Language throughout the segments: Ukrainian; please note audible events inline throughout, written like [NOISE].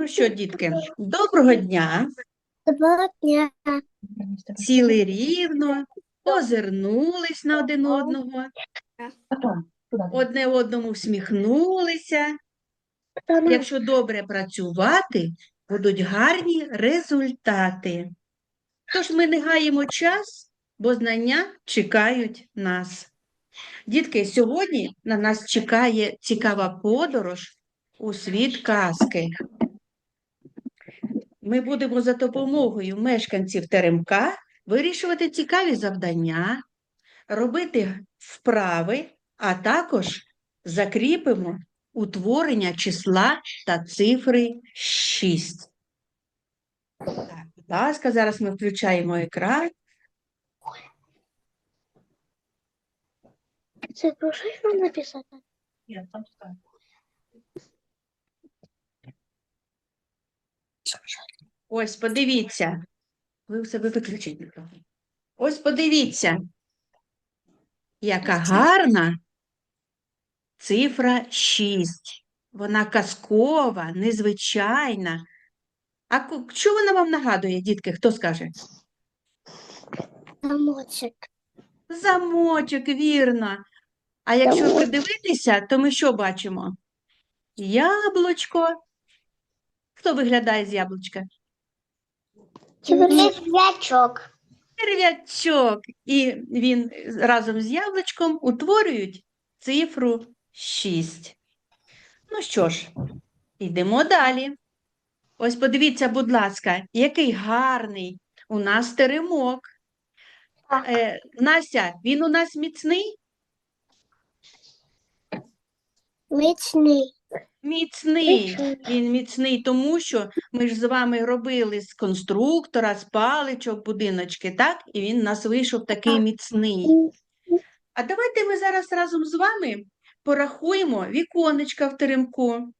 Ну що, дітки, доброго дня. Доброго дня. Сіли рівно, озирнулись на один одного, одне одному всміхнулися. Якщо добре працювати, будуть гарні результати. Тож ми не гаємо час, бо знання чекають нас. Дітки, сьогодні на нас чекає цікава подорож у світ казки. Ми будемо за допомогою мешканців Теремка вирішувати цікаві завдання, робити вправи, а також закріпимо утворення числа та цифри 6. Так, будь ласка, зараз ми включаємо екран. Це про що ж вам написати? Ось, подивіться. Ви у себе виключіть мікрофон. Ось подивіться, яка гарна цифра 6. Вона казкова, незвичайна. А що вона вам нагадує, дітки? Хто скаже? Замочок. Замочок, вірно. А якщо придивитися, то ми що бачимо? Яблучко. Хто виглядає з яблучка? Черв'ячок. Черв'ячок. І він разом з яблучком утворюють цифру 6. Ну що ж, йдемо далі. Ось подивіться, будь ласка, який гарний у нас теремок. Е, Настя, він у нас міцний? Міцний. Міцний. Він міцний, тому що ми ж з вами робили з конструктора, з паличок, будиночки, так? І він нас вийшов такий міцний. А давайте ми зараз разом з вами порахуємо віконечка в теремку.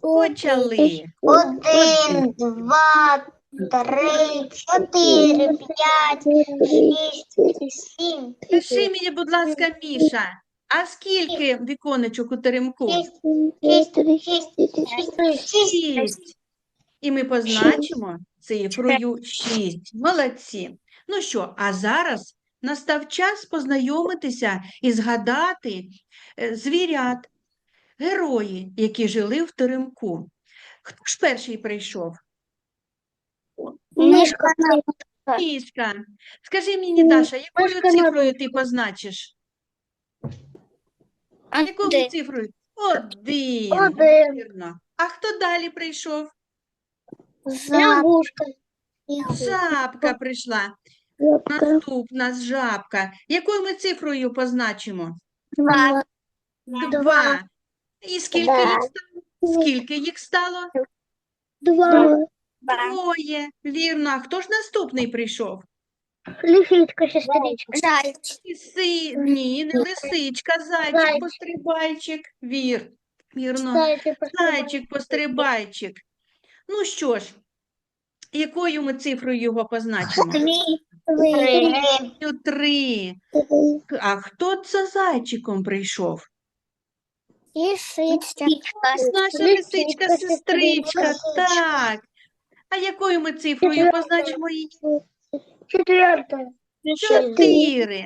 Почали. Один, два, три, чотири, п'ять, шість, сім, Скажи мені, будь ласка, Міша, а скільки віконечок у теремку? шість. І ми позначимо цифрою 6. Молодці. Ну що, а зараз настав час познайомитися і згадати е, звірят, герої, які жили в теремку. Хто ж перший прийшов? Мишка. Мішка. Скажи мені, Даша, якою цифрою ти позначиш? Якою Один. цифрою? Один. Один. Вірно. А хто далі прийшов? Лягушка. Жабка прийшла. Наступна жабка. Якою ми цифрою позначимо? Два. Два. І скільки Два. їх стало? Скільки їх стало? Два. Троє. Вірно. А хто ж наступний прийшов? Лисичка, сестричка. Зайчик. Лиси... Ні, не лисичка, зайчик, Зайчик. пострибайчик. Вір. Вірно. Зайчик. Зайчик, пострибайчик. Ну що ж, якою ми цифрою його позначимо? Три. Цю Три. А хто за зайчиком прийшов? Лисичка. Наша лисичка, сестричка, так. А якою ми цифрою позначимо її? Четвертая. Чотири.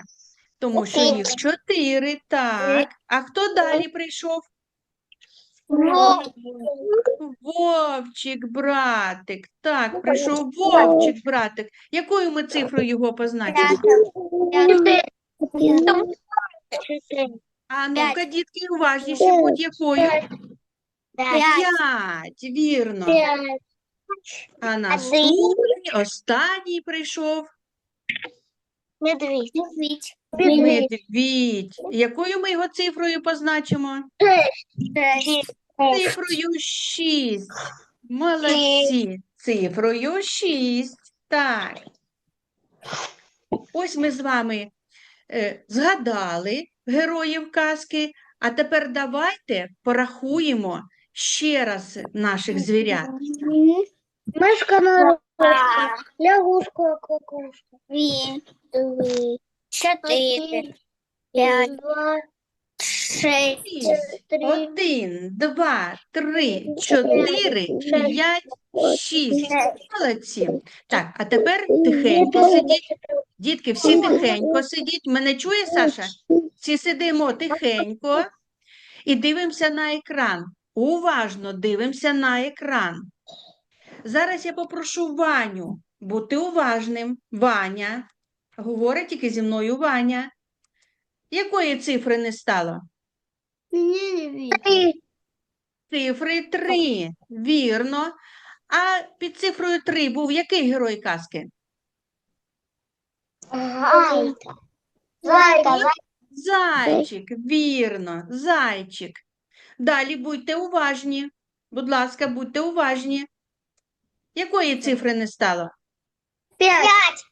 Тому що їх Чотири. так. А хто далі прийшов? Вовчик, братик. Так, прийшов Вовчик, братик. Якою ми цифрою його позначимо? А ну-ка, дітки, уважніше, будь якою? П'ять, вірно. А наступний, останній прийшов Медведь. медвідь. Якою ми його цифрою позначимо? Цифрою 6. Молодці. Цифрою 6. Так. Ось ми з вами е, згадали героїв казки, а тепер давайте порахуємо ще раз наших звірят. Мишка на лягушка, кукушка. Дві, чотири, п'ять, шесть, три, Один, два, три, чотири, п'ять, шість. Молодці. Так, а тепер тихенько сидіть. Дітки, всі тихенько сидіть. Мене чує, Саша? Всі сидимо тихенько і дивимося на екран. Уважно дивимося на екран. Зараз я попрошу Ваню бути уважним. Ваня. Говорить тільки зі мною Ваня. Якої цифри не стало? три, Цифри 3. Вірно. А під цифрою 3 був який герой казки? зайка, зайка, Зайчик, вірно, зайчик. Далі будьте уважні. Будь ласка, будьте уважні. Якої цифри не стало? пять,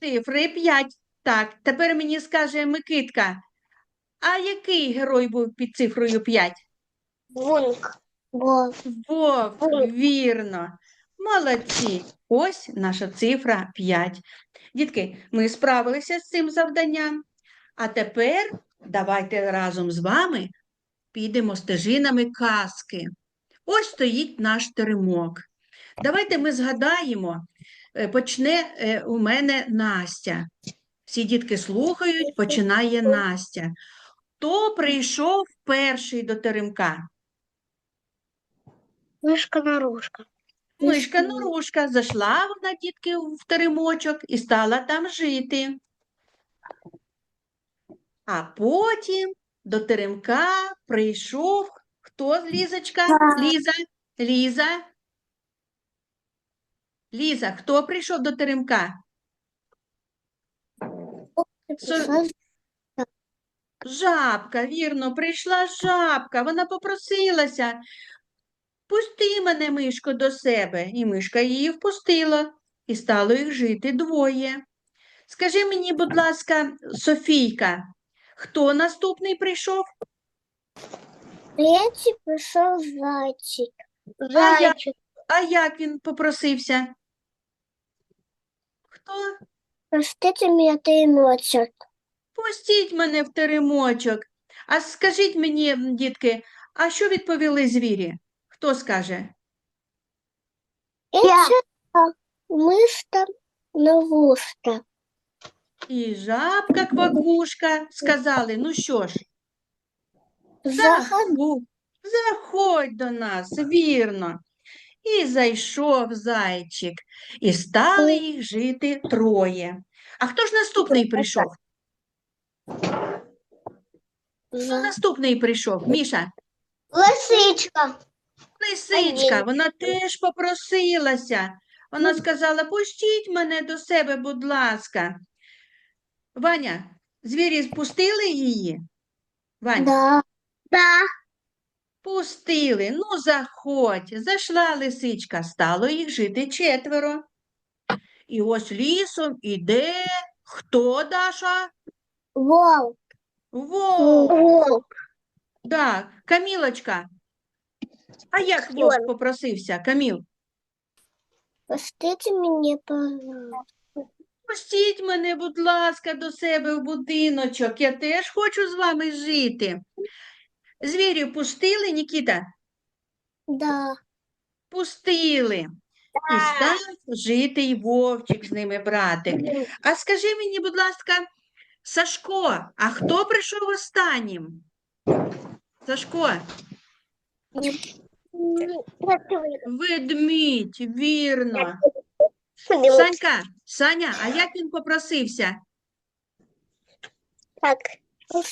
Цифри 5. Так, тепер мені скаже Микитка. А який герой був під цифрою 5? вовк, Вовк, Вовк. вірно. Молодці. Ось наша цифра 5. Дітки, ми справилися з цим завданням. А тепер давайте разом з вами підемо стежинами казки. Ось стоїть наш теремок. Давайте ми згадаємо, е, почне е, у мене Настя. Всі дітки слухають, починає Настя. Хто прийшов перший до теремка? мышка наружка, Мишка Мгм. Норушка зайшла вона, дітки, в теремочок і стала там жити. А потім до теремка прийшов хто з Лізочка? Ліза? Ліза? Ліза, хто прийшов до теремка? Жабка, вірно, прийшла жабка. Вона попросилася. Пусти мене, мишко, до себе. І мишка її впустила, і стало їх жити двоє. Скажи мені, будь ласка, Софійка, хто наступний прийшов? Третий пришел зайчик, зайчик, А як він попросився? Хто? простите меня, ты ночью, Пустіть мене в теремочок. А скажіть мені, м, дітки, а що відповіли звірі? Хто скаже? это мышка наружка, І жабка квакушка сказали, ну що ж, Заход, Заху- Заходь до нас, вірно. І зайшов зайчик, і стали їх жити троє. А хто ж наступний прийшов? Хто наступний прийшов? Міша? лисичка, Лисичка, вона теж попросилася. Вона сказала, пустіть мене до себе, будь ласка. Ваня, звірі спустили її? Ваня? да, да, Пустили, ну заходь, зайшла лисичка, стало їх жити четверо. І ось лісом іде хто, Даша? волк, Вовк. волк, Так, Камілочка. А як вовк попросився, Каміл? простите меня, пожалуйста, Пустіть мене, будь ласка, до себе в будиночок. Я теж хочу з вами жити. Звірів пустили, Нікіта? да, Пустили. І став жити й вовчик з ними, братик. А скажи мені, будь ласка, Сашко, а хто прийшов останнім? Сашко, ведмідь, вірно. Санька, Саня, а як він попросився? Так. Вот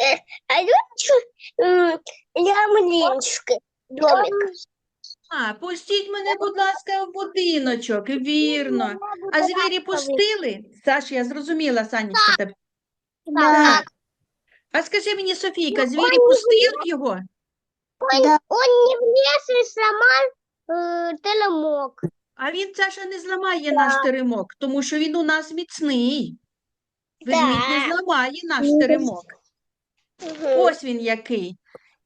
так. Э, А я лямлинчик домик. А, пустіть мене, будь ласка, в будиночок, вірно. А звірі пустили? Саш, я зрозуміла, Санечка. тебе. Да. А скажи мені, Софійка, звірі пустили його? Он, он не влез и сломал э, теремок. А він, Саша, не зламає наш теремок, тому що він у нас міцний. Ведмідь не зламає наш теремок. Ось він який.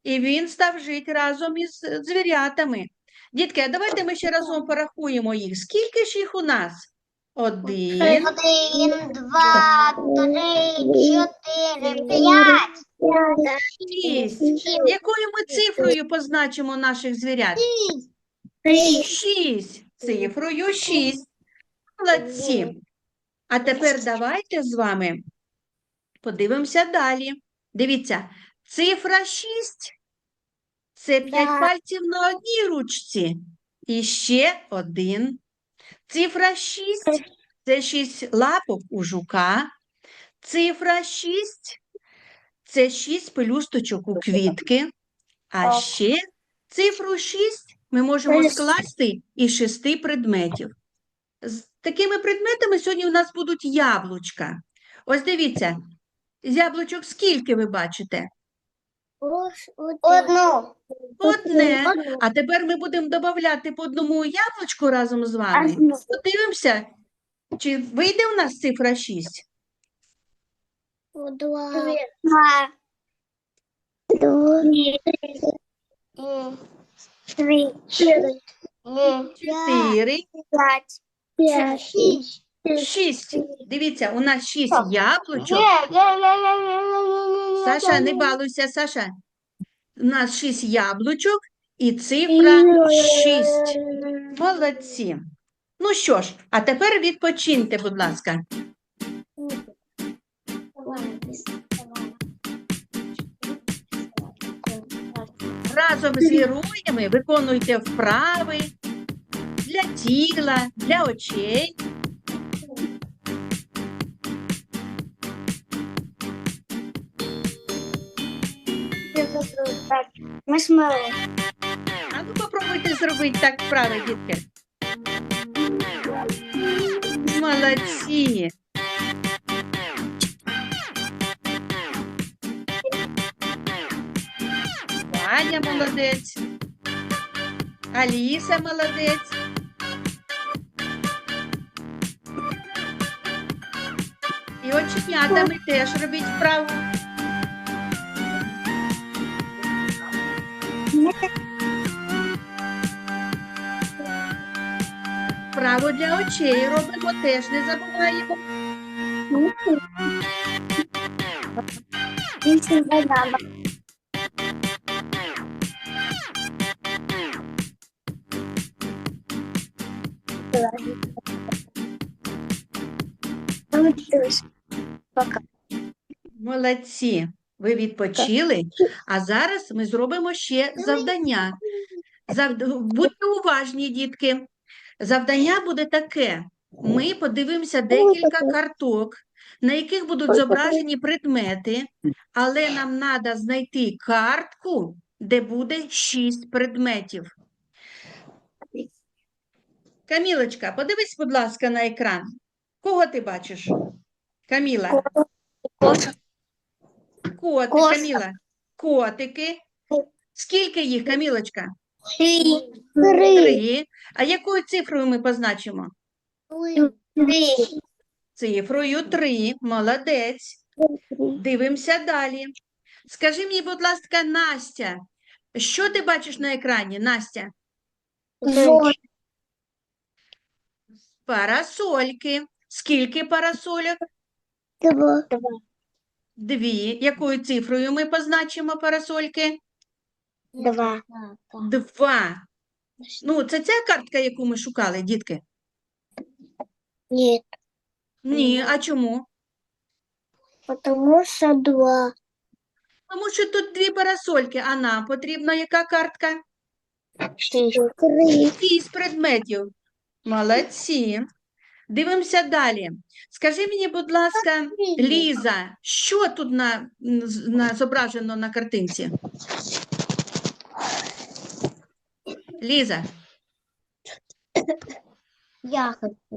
І він став жити разом із звірятами. Дітки, а давайте ми ще разом порахуємо їх. Скільки ж їх у нас? Один, Один, два, три, чотири, п'ять. шість. Якою ми цифрою позначимо наших звірят? Шість. Цифрою шість. Молодці. А тепер давайте з вами подивимося далі. Дивіться, цифра 6 – це 5 Да. пальців на одній ручці. І ще один. Цифра 6 – це 6 лапок у жука. Цифра 6 – це 6 пелюсточок у квітки. А ще цифру 6 ми можемо скласти із шести предметів. З такими предметами сьогодні у нас будуть яблучка. Ось дивіться, з яблучок скільки ви бачите? Одну. Одне. А тепер ми будемо додавати по одному яблучку разом з вами. Подивимося, чи вийде у нас цифра 6. Два. Два. Три. Чотири. Чотири, П'ять. П'ять. Шість. Шість. Дивіться, у нас шість яблучок. Саша, не балуйся, Саша. У нас шість яблучок і цифра 6. Молодці. Ну що ж, а тепер відпочиньте, будь ласка. Разом з героями виконуйте вправи для тіла, для очей. Ми смели. А ну попробуйте зробити так вправи, дітки. Молодці. Ваня молодець. Аліса молодець. І оченятами теж робіть вправу. Вправу для очей робимо теж, не забуваємо. Молодці, ви відпочили, а зараз ми зробимо ще завдання. Завд... Будьте уважні, дітки. Завдання буде таке. Ми подивимося декілька карток, на яких будуть зображені предмети, але нам треба знайти картку, де буде шість предметів. Камілочка, подивись, будь ласка, на екран. Кого ти бачиш? Каміла. Коти, Кошка. Каміла. Котики. Скільки їх, Камілочка? Три. Три. А якою цифрою ми позначимо? Три. Цифрою три. Молодець. Дивимося далі. Скажи мені, будь ласка, Настя, що ти бачиш на екрані, Настя? Парасольки. Скільки парасольок? Два. Дві. Якою цифрою ми позначимо парасольки? Два. Два. Ну, це ця картка, яку ми шукали, дітки? Нет, Ні, а чому? потому что два. Тому що тут дві парасольки, а нам потрібна яка картка? Шесть. Три. Шість предметів. Молодці. Дивимося далі. Скажи мені, будь ласка, Ліза, що тут на, на, зображено на картинці? Ліза, Ягодки.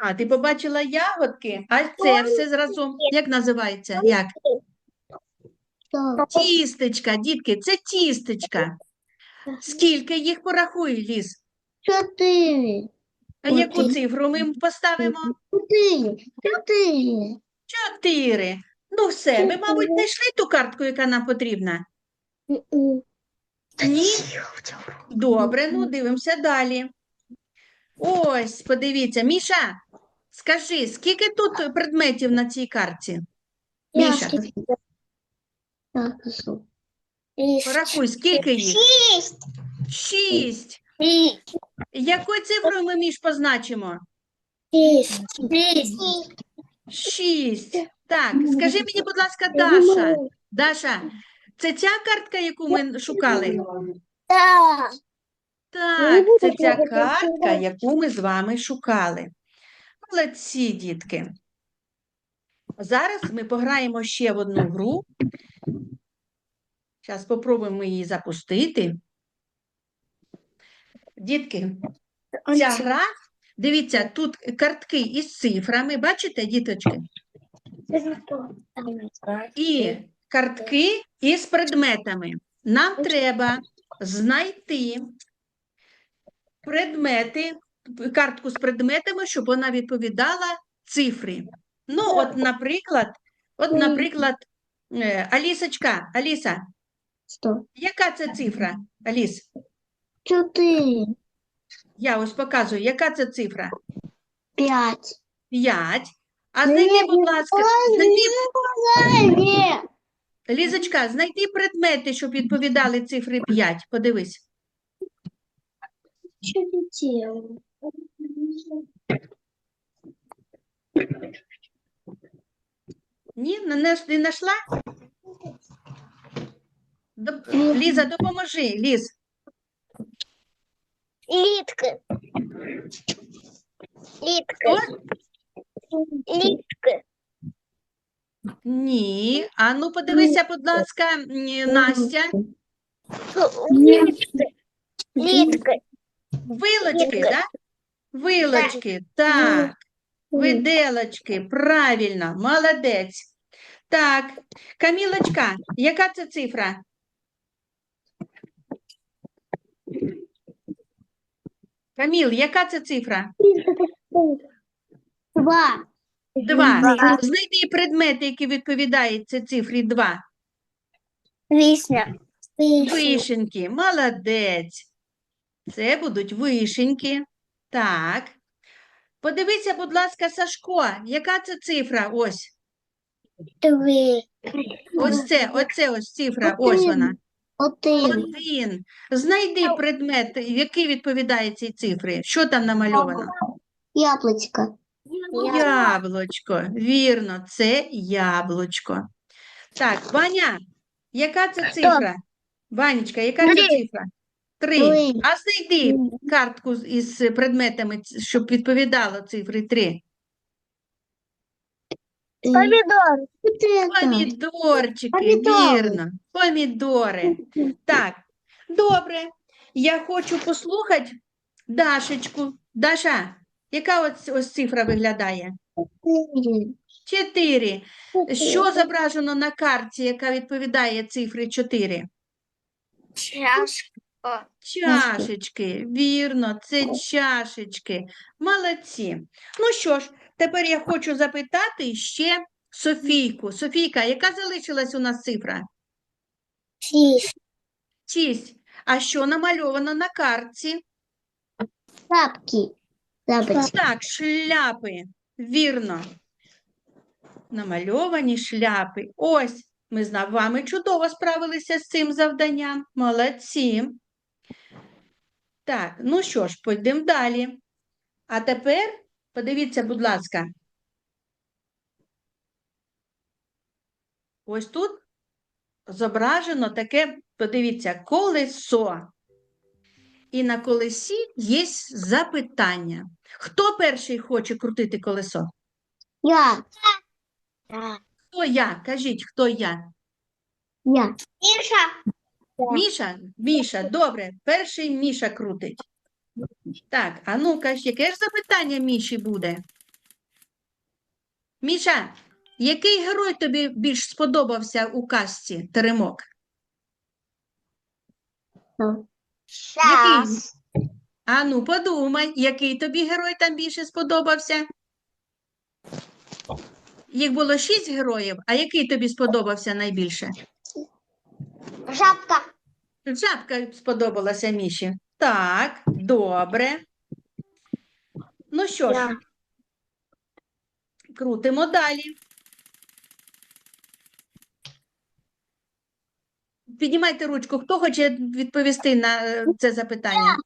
а ти побачила ягодки? А це все зразу, як називається? Як? Тістечка, дітки, це тістечка. Скільки їх порахуй, Ліз? Чотири. А яку цифру ми поставимо? Чотири. Чотири. Чотири. Ну все, ми, мабуть, знайшли ту картку, яка нам потрібна. Ні? Добре, ну дивимося далі. Ось, подивіться, Міша, скажи, скільки тут предметів на цій карті? Міша, порахуй, скільки їх? Шесть. Шість. Шесть. Якою цифрою ми між позначимо? Шесть. Шість. Так, скажи мені, будь ласка, Даша. Даша, це ця картка, яку ми шукали? Да. Так, це ця картка, яку ми з вами шукали. Молодці, дітки. Зараз ми пограємо ще в одну гру. Зараз спробуємо її запустити. Дітки, ця гра, дивіться, тут картки із цифрами, бачите, діточки? І картки із предметами. Нам треба знайти предмети, картку з предметами, щоб вона відповідала цифрі. Ну, от, наприклад, от, наприклад, е, Алісочка, Аліса, яка це цифра? Аліс, Четыре. я ось показую, яка це цифра? Пять. 5. А знайди, будь ласка, знайди, Лізочка, знайди предмети, щоб відповідали цифри 5. Подивись. Ні, не, знайшла? Ліза, допоможи, Ліз. Литка. Литка. Хто? Литка. Ні. А ну подивися, будь ласка, Настя. Литка. Литка. Вилочки, Літка. так? Вилочки, так. Виделочки, правильно, молодець. Так, Камілочка, яка це цифра? Каміл, яка це цифра? [LAUGHS] Два. Два. Два. Знайди предмети, які відповідають цій цифрі 2. Вишня. Вишеньки, молодець. Це будуть вишеньки. Так. Подивися, будь ласка, Сашко, яка це цифра? Ось. Дві. Ось це, оце ось цифра, ось вона. Один. Один. Знайди предмет, який відповідає цій цифрі. Що там намальовано? Яблочко. Яблучко. Вірно, це яблучко. Так, Ваня, яка це цифра? Ванечка, яка це цифра? Три. Три. А знайди картку з- із предметами, ц- щоб відповідало цифри 3. Это. Помідорчики, Помідори. вірно. Помідори. Так, добре. Я хочу послухати Дашечку. Даша, яка ось, ось цифра виглядає? Чотири. Що зображено на карті, яка відповідає цифрі 4? Чашка. Чашечки, вірно, це чашечки. Молодці. Ну що ж, тепер я хочу запитати ще Софійку. Софійка, яка залишилась у нас цифра? Шесть. Шість. А що намальовано на картці? Шапки. Шапочки. Так, шляпи. Вірно. Намальовані шляпи. Ось, ми з вами чудово справилися з цим завданням. Молодці. Так, ну що ж, пойдемо далі. А тепер подивіться, будь ласка. Ось тут зображено таке, подивіться, колесо. І на колесі є запитання. Хто перший хоче крутити колесо? Я. Хто я? Кажіть, хто я? Я. Миша. Міша? Міша, добре, перший Міша крутить. Так, а ну-ка, яке ж запитання Міші буде? Міша, який герой тобі більш сподобався у казці Теремок? Сейчас. А ну, подумай, який тобі герой там більше сподобався? Їх було шість героїв, а який тобі сподобався найбільше? Жабка. Жабка сподобалася Міші. Так, добре. Ну що ж, крутимо далі. Піднімайте ручку, хто хоче відповісти на е, це запитання?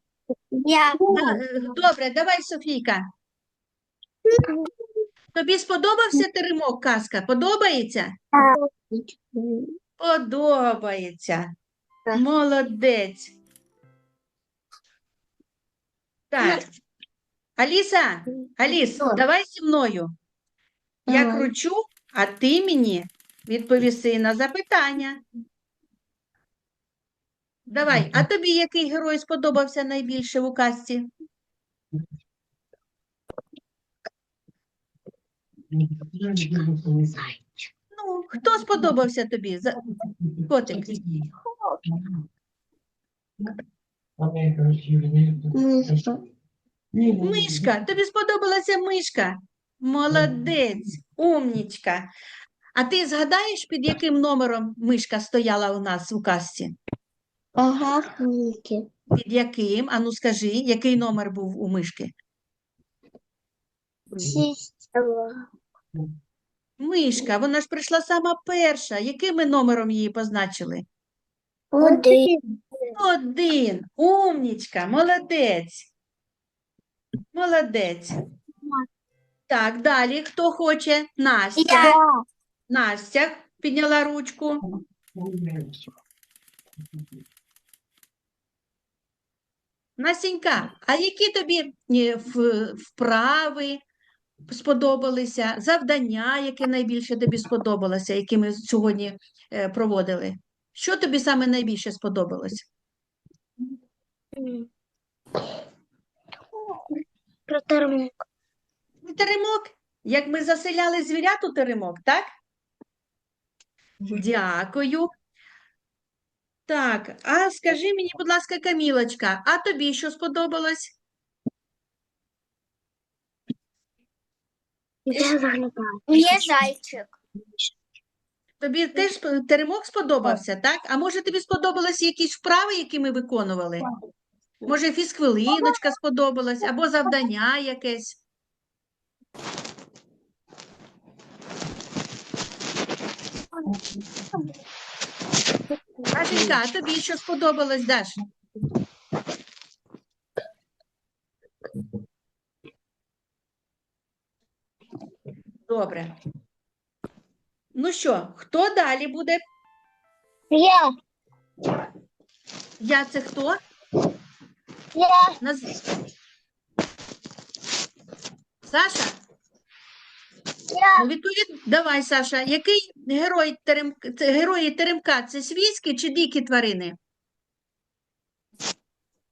Я. Е, Добре, давай, Софійка. Тобі сподобався теремок казка? Подобається? Подобається. Молодець. Так. Аліса, Аліс, давай зі мною. Я Давай. кручу, а ти мені відповіси на запитання. Давай, а тобі який герой сподобався найбільше у казці? Ну, хто сподобався тобі? За- Котик. Мишка, тобі сподобалася мишка? Молодець, умнічка. А ти згадаєш, під яким номером мишка стояла у нас у казці? Ага. Ники. Під яким? Ану скажи, який номер був у мишки? Сестра. Мишка, вона ж прийшла сама перша. Яким ми номером її позначили? Один. Один. Умнічка, молодець. Молодець. Так, далі хто хоче? Настя. Настя підняла ручку. Насінька, а які тобі е, вправи сподобалися, завдання, яке найбільше тобі сподобалося, які ми сьогодні е, проводили? Що тобі саме найбільше сподобалось? Про термок. Теремок? Як ми заселяли звірят у теремок, так? Дякую. Так, а скажи мені, будь ласка, Камілочка, а тобі що сподобалось? Я зайчик. Тобі теж теремок сподобався, так? А може тобі сподобалися якісь вправи, які ми виконували? Може, фізхвилиночка сподобалась, або завдання якесь? Дашенька, а тобі що сподобалось, Даш? Добре. Ну що, хто далі буде? Я. Я це хто? Наз... Саша? Ну, відповідь, давай, Саша. Який герой терем... це герої теремка? Це свійські чи дикі тварини?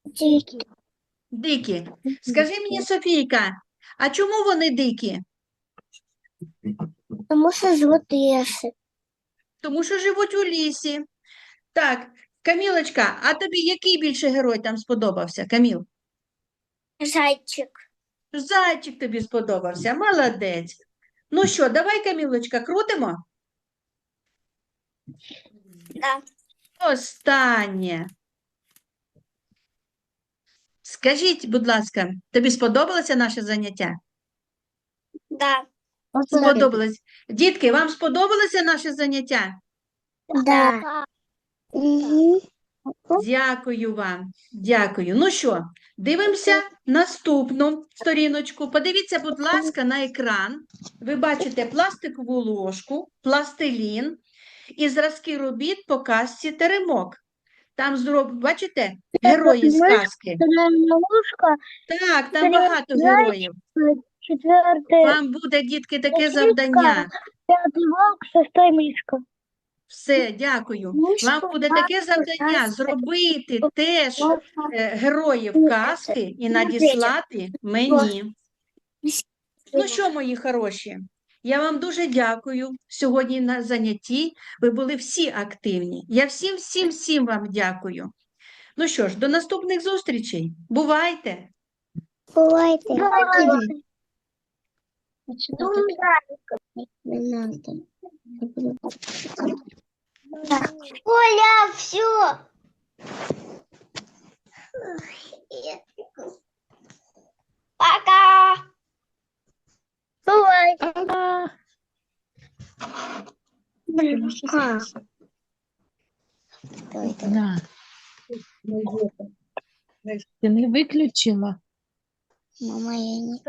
Тики. Дикі. Скажи мені, Софійка, а чому вони дикі? Потому что живут лесы. Тому що живуть у лісі. Так, Камілочка, а тобі який більше герой там сподобався? Каміл? Зайчик. Зайчик тобі сподобався, молодець. Ну що, давай, Камілочка, крутимо? Да. Останнє. Скажіть, будь ласка, тобі сподобалося наше заняття? Да. Сподобалось. Дітки, вам сподобалося наше заняття? Да. Дякую вам. Дякую. Ну що, дивимося наступну сторіночку. Подивіться, будь ласка, на екран. Ви бачите пластикову ложку, пластилін і зразки робіт по казці Теремок. Там зроб... бачите, герої з казки. Так, там багато героїв. Четвертый. Вам буде, дітки, таке завдання. Пятый волк. Шестой мишка. Все, дякую. Вам буде таке завдання зробити теж е, героїв казки і надіслати мені. Ну що, мої хороші, я вам дуже дякую. Сьогодні на занятті ви були всі активні. Я всім, всім, всім вам дякую. Ну що ж, до наступних зустрічей. Бувайте! Бывайте. Не надо. Оля, все. Пока. Бывай. Пока. Блин. Да. Ты не выключила? Мама, я не...